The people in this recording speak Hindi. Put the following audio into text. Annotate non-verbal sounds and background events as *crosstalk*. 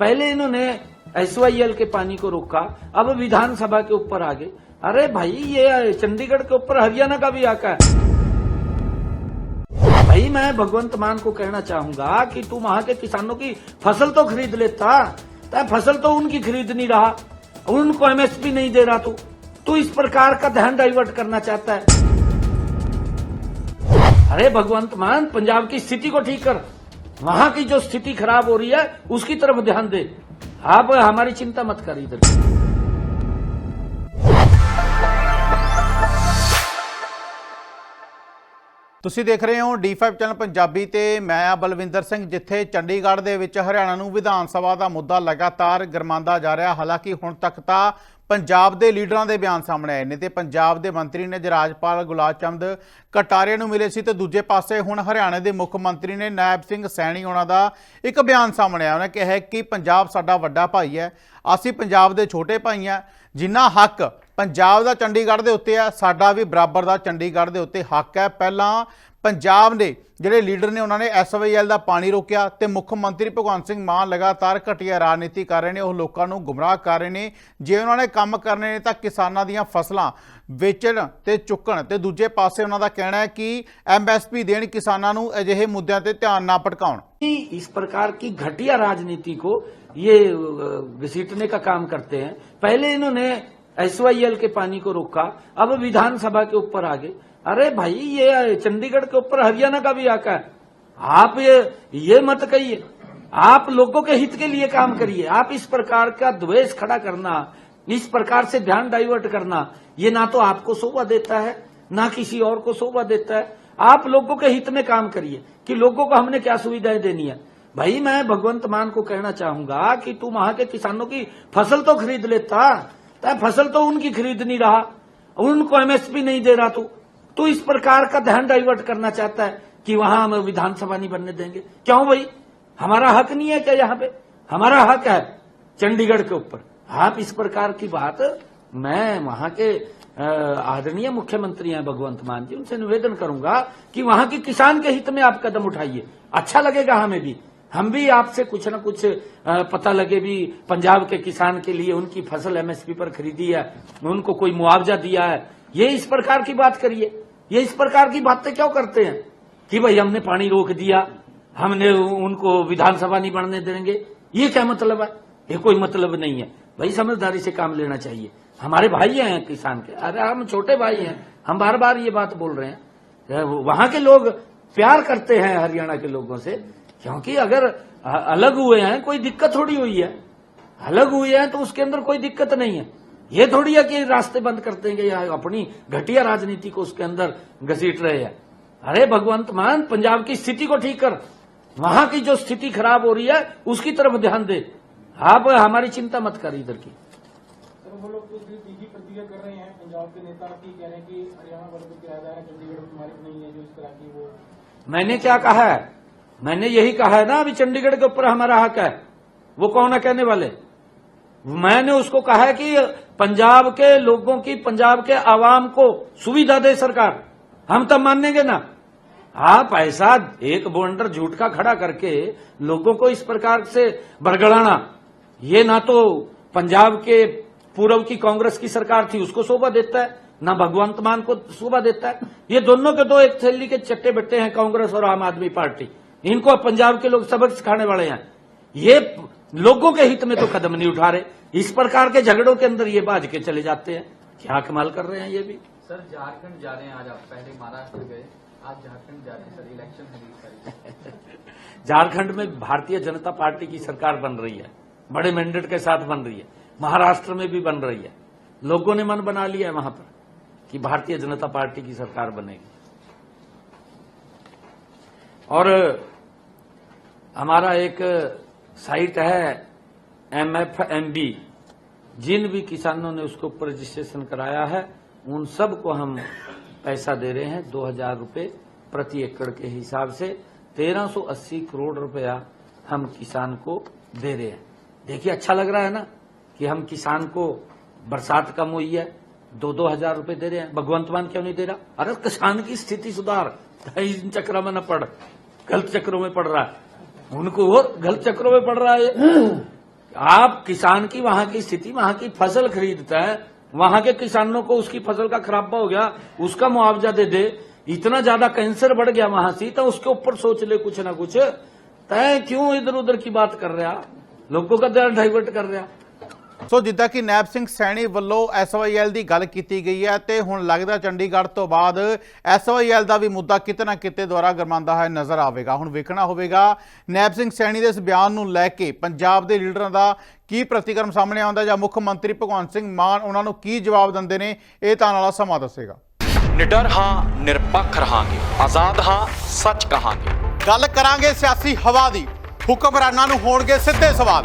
पहले इन्होंने एस के पानी को रोका, अब विधानसभा के ऊपर आ गए। अरे भाई, ये चंडीगढ़ के ऊपर हरियाणा का भी आका है। भाई, मैं भगवंत मान को कहना चाहूँगा कि तू वहाँ के किसानों की फ़सल तो खरीद लेता तो फ़सल तो उनकी खरीद नहीं रहा, उनको एमएसपी नहीं दे रहा तू। तू इस प्रकार का ध्यान डाइवर्ट करना चाहता है। अरे भगवंत मान, पंजाब की स्थिति को ठीक कर। वहां की जो स्थिति खराब हो रही है उसकी तरफ ध्यान दे आप हमारी चिंता मत कर इधर ਤੁਸੀਂ ਦੇਖ ਰਹੇ ਹੋ D5 ਚੈਨਲ ਪੰਜਾਬੀ ਤੇ ਮੈਂ ਆ ਬਲਵਿੰਦਰ ਸਿੰਘ ਜਿੱਥੇ ਚੰਡੀਗੜ੍ਹ ਦੇ ਵਿੱਚ ਹਰਿਆਣਾ ਨੂੰ ਵਿਧਾਨ ਸਭਾ ਦਾ ਮੁੱਦਾ ਲਗਾਤਾਰ ਗਰਮਾਂਦਾ ਜਾ ਰਿਹਾ ਹਾਲਾਂਕਿ ਹੁਣ ਤੱਕ ਤਾਂ ਪੰਜਾਬ ਦੇ ਲੀਡਰਾਂ ਦੇ ਬਿਆਨ ਸਾਹਮਣੇ ਆਏ ਨੇ ਤੇ ਪੰਜਾਬ ਦੇ ਮੰਤਰੀ ਨੇ ਰਾਜਪਾਲ ਗੁਲਾਬ ਚੰਦ ਕਟਾਰੀਆ ਨੂੰ ਮਿਲੇ ਸੀ ਤੇ ਦੂਜੇ ਪਾਸੇ ਹੁਣ ਹਰਿਆਣਾ ਦੇ ਮੁੱਖ ਮੰਤਰੀ ਨੇ ਨਾਇਬ ਸਿੰਘ ਸੈਣੀ ਉਹਨਾਂ ਦਾ ਇੱਕ ਬਿਆਨ ਸਾਹਮਣੇ ਆਇਆ। ਉਹਨਾਂ ਕਿਹਾ ਕਿ ਪੰਜਾਬ ਸਾਡਾ ਵੱਡਾ ਭਾਈ ਹੈ, ਅਸੀਂ ਪੰਜਾਬ ਦੇ ਛੋਟੇ ਭਾਈ ਹਾਂ, ਜਿੰਨਾ ਹੱਕ ਪੰਜਾਬ ਦਾ ਚੰਡੀਗੜ੍ਹ ਦੇ ਉੱਤੇ ਆ ਸਾਡਾ ਵੀ ਬਰਾਬਰ ਦਾ ਚੰਡੀਗੜ੍ਹ ਦੇ ਉੱਤੇ ਹੱਕ ਹੈ ਪਹਿਲਾਂ ਪੰਜਾਬ ਦੇ ਜਿਹੜੇ ਲੀਡਰ ਨੇ ਉਹਨਾਂ ਨੇ ਐਸਵਾਈਐਲ ਦਾ ਪਾਣੀ ਰੋਕਿਆ ਤੇ ਮੁੱਖ ਮੰਤਰੀ ਭਗਵੰਤ ਸਿੰਘ ਮਾਨ ਲਗਾਤਾਰ ਘਟੀਆ ਰਾਜਨੀਤੀ ਕਰ ਰਹੇ ਨੇ ਉਹ ਲੋਕਾਂ ਨੂੰ ਗੁੰਮਰਾਹ ਕਰ ਰਹੇ ਨੇ ਜੇ ਉਹਨਾਂ ਨੇ ਕੰਮ ਕਰਨੇ ਨੇ ਤਾਂ ਕਿਸਾਨਾਂ ਦੀਆਂ ਫਸਲਾਂ ਵੇਚਣ ਤੇ ਚੁੱਕਣ ਤੇ ਦੂਜੇ ਪਾਸੇ ਉਹਨਾਂ ਦਾ ਕਹਿਣਾ ਹੈ ਕਿ ਐਮਐਸਪੀ ਦੇਣ ਕਿਸਾਨਾਂ ਨੂੰ ਅਜਿਹੇ ਮੁੱਦਿਆਂ ਤੇ ਧਿਆਨ ਨਾ ਭਟਕਾਉਣ कि इस प्रकार की घटिया राजनीति को ये अ, घसीटने का काम करते हैं पहले इन्होंने एस के पानी को रोका। अब विधानसभा के ऊपर आ गए अरे भाई, ये चंडीगढ़ के ऊपर हरियाणा का भी आका है। आप ये ये मत कहिए। आप लोगों के हित के लिए काम करिए। आप इस प्रकार का द्वेष खड़ा करना, इस प्रकार से ध्यान डाइवर्ट करना, ये ना तो आपको शोभा देता है, ना किसी और को शोभा देता है। आप लोगों के हित में काम करिए कि लोगों को हमने क्या सुविधाएँ देनी है। भाई, मैं भगवंत मान को कहना चाहूँगा कि तू वहाँ के किसानों की फ़सल तो खरीद लेता। तो फ़सल तो उनकी खरीद नहीं रहा, उनको एमएसपी नहीं दे रहा तू तो इस प्रकार का ध्यान डाइवर्ट करना चाहता है कि वहाँ हम विधानसभा नहीं बनने देंगे। क्यों भाई? हमारा हक नहीं है क्या यहाँ पे? हमारा हक है चंडीगढ़ के ऊपर। आप इस प्रकार की बात, मैं वहाँ के आदरणीय मुख्यमंत्री हैं भगवंत मान जी, उनसे निवेदन करूँगा कि वहाँ के किसान के हित में आप कदम उठाइए। अच्छा लगेगा हमें भी। हम भी आपसे कुछ ना कुछ पता लगे भी पंजाब के किसान के लिए उनकी फ़सल एमएसपी पर खरीदी है, उनको कोई मुआवजा दिया है। ये इस प्रकार की बात करिए। ये इस प्रकार की बातें क्यों करते हैं? कि भाई हमने पानी रोक दिया, हमने उनको विधानसभा नहीं बढ़ने देंगे। ये क्या मतलब है? ये कोई मतलब नहीं है। भाई समझदारी से काम लेना चाहिए। हमारे भाई हैं किसान के। अरे हम छोटे भाई हैं। हम बार बार ये बात बोल रहे हैं। वहाँ के लोग प्यार करते हैं हरियाणा के लोगों से। क्योंकि अगर अलग हुए हैं कोई दिक्कत थोड़ी हुई है। अलग हुए हैं तो उसके अंदर कोई दिक्कत नहीं है। ये थोड़ी है कि रास्ते बंद कर देंगे या अपनी घटिया राजनीति को उसके अंदर घसीट रहे हैं। अरे भगवंत मान पंजाब की स्थिति को ठीक कर। वहाँ की जो स्थिति खराब हो रही है उसकी तरफ़ ध्यान दे। आप हमारी चिंता मत कर इधर की। वो लोग तो तीखी प्रतिक्रिया कर रहे हैं। पंजाब के नेता की कह रहे हैं कि हरियाणा वाले को किराएदार है चंडीगढ़ में मालिक नहीं है जो इस तरह की वो मैंने क्या कहा है? मैंने यही कहा है ना, अभी चंडीगढ़ के ऊपर हमारा हक है। वो कौन है कहने वाले? मैंने उसको कहा है कि पंजाब के लोगों की, पंजाब के आवाम को सुविधा दे सरकार। हम तब मानेंगे ना। आप ऐसा एक बोंडर झूठ का खड़ा करके लोगों को इस प्रकार से बरगड़ाना, ये ना तो पंजाब के पूर्व की कांग्रेस की सरकार थी, उसको शोभा देता है, ना भगवंत मान को शोभा देता है। ये दोनों के दो एक थैली के चट्टे बट्टे हैं कांग्रेस और आम आदमी पार्टी। इनको पंजाब के लोग सबक सिखाने वाले हैं। ये लोगों के हित में तो कदम नहीं उठा रहे। इस प्रकार के झगड़ों के अंदर ये बाज के चले जाते हैं। क्या कमाल कर रहे हैं ये भी। सर झारखंड जा रहे हैं आज आप पहले महाराष्ट्र गए। आज झारखंड जा रहे हैं सर। इलेक्शन *laughs* झारखंड में भारतीय जनता पार्टी की सरकार बन रही है। बड़े मैंडेट के साथ बन रही है। महाराष्ट्र में भी बन रही है। लोगों ने मन बना लिया है वहाँ पर कि भारतीय जनता पार्टी की सरकार बनेगी। और हमारा एक साइट है एम एफ़ एम बी जिन भी किसानों ने उसको रजिस्ट्रेशन कराया है, उन सबको हम पैसा दे रहे हैं दो हज़ार रुपये प्रति एकड़ के हिसाब से। 1380 करोड़ रुपया हम किसान को दे रहे हैं। देखिए अच्छा लग रहा है ना कि हम किसान को बरसात कम हुई है, दो दो हज़ार रुपये दे रहे हैं। भगवंत मान क्यों नहीं दे रहा? अरे, किसान की स्थिति सुधार। चक्र में न पड़, गलत चक्रों में पड़ रहा है। उनको गलत चक्रों में पड़ रहा है आप किसान की वहाँ की स्थिति, वहाँ की फ़सल खरीदता है, वहाँ के किसानों को उसकी फ़सल का खराबा हो गया, उसका मुआवजा दे दे, इतना ज़्यादा कैंसर बढ़ गया वहाँ से तो उसके ऊपर सोच ले कुछ ना कुछ। तय क्यों इधर उधर की बात कर रहा लोगों का ध्यान डाइवर्ट कर रहा ਸੋ ਜਿੱਦਾਂ ਕਿ ਨੈਬ ਸਿੰਘ ਸੈਣੀ ਵੱਲੋਂ ਐਸਵਾਈਐਲ ਦੀ ਗੱਲ ਕੀਤੀ ਗਈ ਹੈ ਤੇ ਹੁਣ ਲੱਗਦਾ ਚੰਡੀਗੜ੍ਹ ਤੋਂ ਬਾਅਦ ਐਸਵਾਈਐਲ ਦਾ ਵੀ ਮੁੱਦਾ ਕਿਤੇ ਨਾ ਕਿਤੇ ਦੁਆਰਾ ਗਰਮਾਉਂਦਾ ਹੋਇਆ ਨਜ਼ਰ ਆਵੇਗਾ। ਹੁਣ ਵੇਖਣਾ ਹੋਵੇਗਾ ਨੈਬ ਸਿੰਘ ਸੈਣੀ ਦੇ ਇਸ ਬਿਆਨ ਨੂੰ ਲੈ ਕੇ ਪੰਜਾਬ ਦੇ ਲੀਡਰਾਂ ਦਾ ਕੀ ਪ੍ਰਤੀਕਰਮ ਸਾਹਮਣੇ ਆਉਂਦਾ ਜਾਂ ਮੁੱਖ ਮੰਤਰੀ ਭਗਵੰਤ ਸਿੰਘ ਮਾਨ ਉਹਨਾਂ ਨੂੰ ਕੀ ਜਵਾਬ ਦਿੰਦੇ ਨੇ ਇਹ ਤਾਂ ਵਾਲਾ ਸਮਾਂ ਦੱਸੇਗਾ। ਨਿਡਰ ਹਾਂ ਨਿਰਪੱਖ ਰਹਾਂਗੇ। ਆਜ਼ਾਦ ਹਾਂ ਸੱਚ ਕਹਾਂਗੇ। ਗੱਲ ਕਰਾਂਗੇ ਸਿਆਸੀ ਹਵਾ ਦੀ। ਹੁਕਮਰਾਨਾਂ ਨੂੰ ਹੋਣਗੇ ਸਿੱਧੇ ਸਵਾਲ।